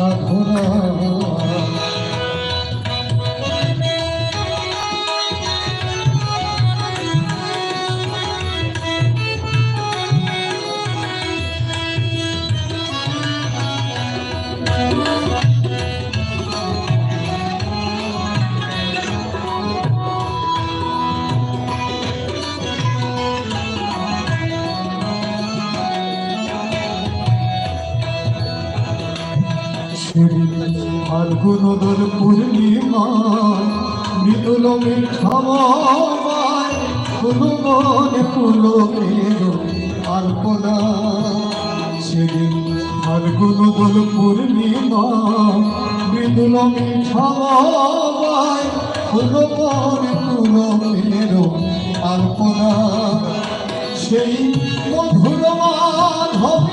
সাধনা ফাল্গুন দোল পূর্ণিমা মৃদুল মিঠামায় ফুলগন ফুলকের আলপনা সেদিন ফাল্গুন দোল পূর্ণিমা মৃদুল মিঠামায় ফুলগন ফুলকের আলপনা সেই মধুর মাধব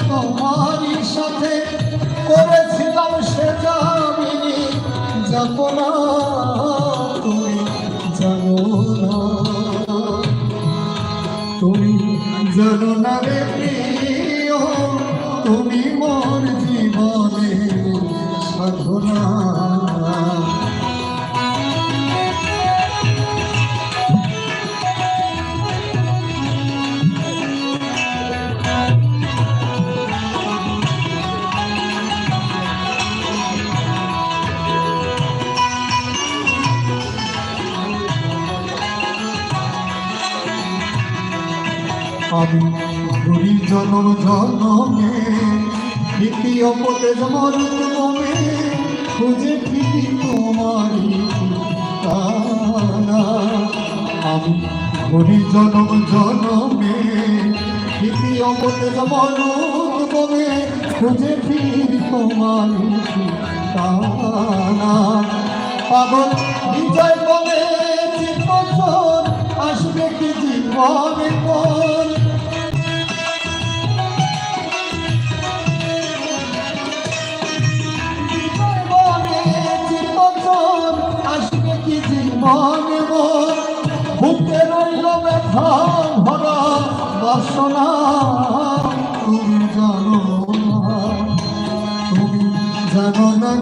মধুয়া তোমারি সাথে করেছিলাম সে জামিনী যাব না তুমি, জানো না তুমি, জানো না রে প্রিয়, তুমি মোর জীবনে সাধনা। আমি ঘুরি জনম জনমে, দ্বিতীয় পদে মরুত মনে খুঁজে ফিরি তোমারি আমি ঘুরি জনম জনমে, দ্বিতীয় পদে মরুত মনে খুঁজে ফিরি তোমারি পাগল বিজয় বলে আসবে কি জীবনে পর? কি জীবনে মোর বুকে রইল বাসনা। তুমি জানো তুমি জানো না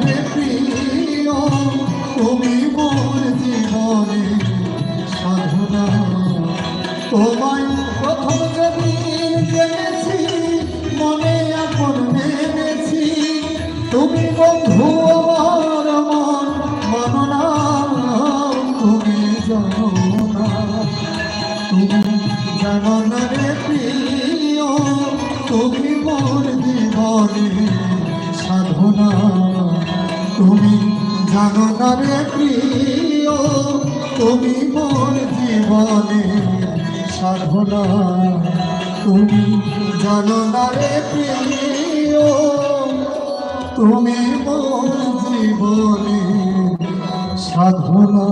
তুমি মোর জীবনে সাধনা। তোমায় প্রথম জেনেছি, মনে এখন মেনেছি তুমি বন্ধু জানো না রে প্রিয় তুমি মোর জীবনে সাধনা তুমি জানো না রে প্রিয়, তুমি মোর জীবনে সাধনা তুমি জানো না রে প্রিয়, তুমি মোর জীবনে সাধনা।